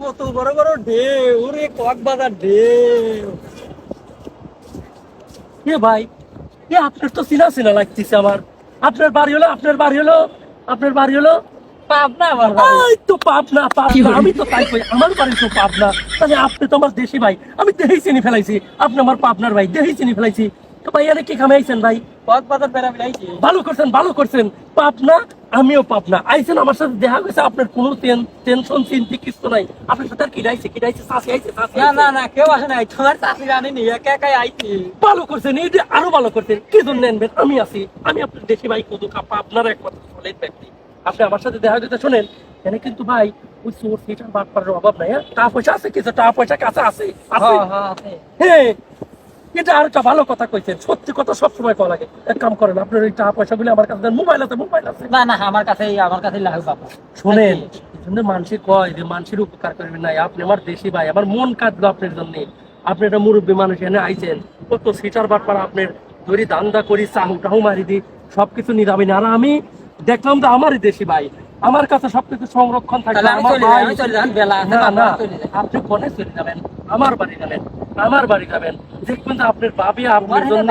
কত বড় বড় ঢেউ ওরে কক্সবাজার ঢেউ। এ ভাই এ আপনার তো চিনা চিনা লাগতেছে আমার। আপনার বাড়ি হলো আপনার বাড়ি হলো আপনার বাড়ি হলো পাবনা আমার এই তো পাবনা পাবনা। আমি তো তাই কই আমার বাড়ি তো পাবনা। তাহলে আপনি তো আমার দেশি ভাই আমি দেহি চিনি ফেলাইছি। আপনি আমার পাবনার ভাই দেহি চিনি ফেলাইছি। তো ভাই কি খামাইছেন ভাই? কক্সবাজার বেড়া বেড়াইছি ভালো করছেন ভালো করছেন। পাবনা আমিও পাবনা। আইছেন আমার সাথে দেখা গেছে আপনার কোনো টেনশন চিন্তি কিছু নাই। আপনার সাথে আর কিরাইছে কিরাইছে চাষি আইছে চাষি না না না কেউ আসে নাই। তোমার চাষি রানি নি একা একাই আইছি। ভালো করছেন এই যে আরও ভালো করছেন কি জন্য নেনবেন আমি আছি আমি আপনার দেশি ভাই কদু কাপা আপনার এক কথা সলিড ব্যক্তি। আপনি আমার সাথে দেখা দিতে শোনেন এখানে কিন্তু ভাই ওই চোর সিটার বাট পাড়ার অভাব নাই হ্যাঁ? টাকা পয়সা আছে কিছু টাকা পয়সা কাছে আছে আছে। হ্যাঁ হ্যাঁ আছে। হ্যাঁ এটা আর একটা ভালো কথা কইছেন। সত্যি কথা সবসময় করা লাগে। এক কাম করেন আপনার ওই টাকা পয়সা গুলো আমার কাছে দেন মোবাইল আছে মোবাইল আছে। না না আমার কাছে আমার কাছে লাগবে বাবা শোনেন এই জন্য মানুষে কয় যে মানুষের উপকার করবেন নাই আপনি আমার দেশি ভাই আমার মন কাঁদলো আপনার জন্য। আপনি একটা মুরব্বী মানুষ এনে আইছেন। কত সিটার বাটপার আপনার ধরি দান্দা করি চাহু টাহু মারি দি সবকিছু নিরাবেন আর আমি দেখলাম যে আমারই দেশি ভাই। আমার কাছে সবকিছু সংরক্ষণ আমি আমার ভাই। না না আপনি কোনে চলে যাবেন? আমার বাড়ি যাবেন। আমার বাড়ি যাবেন। দেখবেন যে আপনার বাবি আপনার জন্য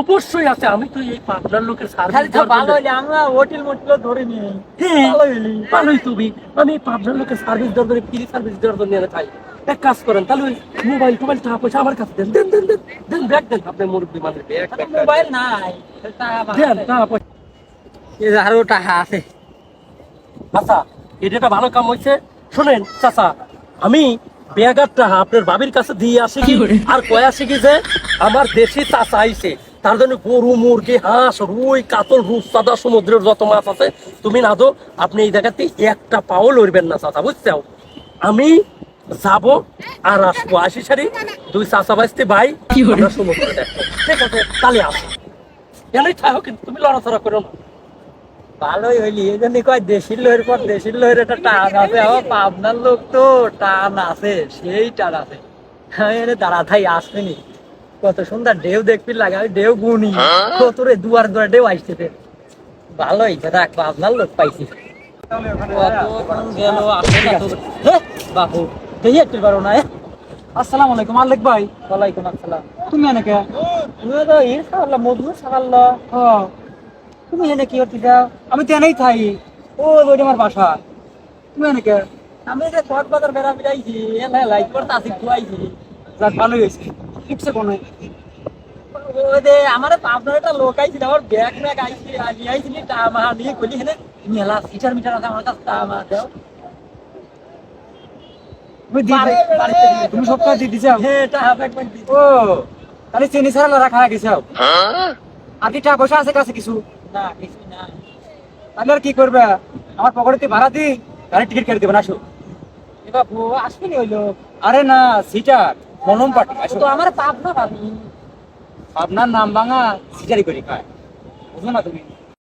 অবশ্যই আছে। আমি তো এই পাবনার লোকের সার্ভিস ভালো হইলে আমরা হোটেল মোটেল ধরে নি হ্যাঁ, ভালোই তুমি আমি পাবনার লোকের সার্ভিস দেওয়ার জন্য ফ্রি সার্ভিস দেওয়ার জন্য এনে এক কাজ করেন তাহলে ওই মোবাইল টোবাইল টাকা পয়সা আমার কাছে দেন। দেন দেন দেন দেন ব্যাগ দেন। আপনি মুরব্বী দেন। মোবাইল নাই দেন। টাকা পয়সা। এই আরও টাকা আছে। আচ্ছা এটা একটা ভালো কাম হয়েছে শোনেন চাচা আমি ব্যাগার টাকা আপনার বাবির কাছে দিয়ে আসি কি? আর কয়া শিখি যে আমার দেশি চাচা আইছে। তার জন্য গরু মুরগি হাঁস রুই কাতল রূপসাদা সমুদ্রের যত মাছ আছে তুমি না দো আপনি এই জায়গাতে একটা পাও লড়বেন না চাচা বুঝছ আমি যাব আর আসব। আসি সারি দুই চাচা বাঁচতে ভাই আমরা সমুদ্রে দেখব। ঠিক আছে তাহলে আসো। এনেই থাকো কিন্তু তুমি লড়াচড়া করো না। ভালোই হইলি এই জন্য কয় দেশির লোহের পর দেশির লোহের একটা টান আছে। আমার পাবনার লোক তো টান আছে সেই টান আছে। আমি এনে দাঁড়া থাই আসবেনি কত সুন্দর ঢেউ দেখবি লাগে আমি ঢেউ গুনি। কত রে দুয়ার দুয়ার ঢেউ আসতেছে। ভালোই দেখ পাবনার লোক পাইছি। কতক্ষণ গেল আসে না তো। বাপু দেখি একটু পারো না আসসালামু আলাইকুম আলেক ভাই। ওয়ালাইকুম আসসালাম। তুমি এনেকে? তুমি তো ইর সাকাল্লা মধু সাকাল্লা হ্যাঁ। তুমি এনে কি করতে যাও? আমি তো এনেই থাই। ও ওইটা আমার বাসা। তুমি এনে কে? আমি যে কট বাজার বেড়া বেড়াইছি এলা লাইট করতে আসি খুয়াইছি যাক ভালোই হয়েছে। টিপসে কোন ওই যে আমার আপনার একটা লোক আইছিল আমার ব্যাগ ব্যাগ আইছি নিয়ে আইছিলি টা নিয়ে কলি হেনে মেলা সিটার মিটার আছে আমার কাছে টা দাও। তুমি সব কাজ দিয়ে দিছাও হ্যাঁ। ও তাহলে চিনি ছাড়া রাখা টাকা পয়সা আছে কাছে কিছু? না কিছু না। তাহলে আর কি করবে? আমার পকেটে ভাড়া দি গাড়ির টিকিট কেটে দেবেন আসো এবার বউ আসবেনি হইল আরে না সিটার মনম পার্টি আসো তো আমার পাপ না পাবি আপনার নাম ভাঙা সিটারি করি খায় বুঝো না তুমি?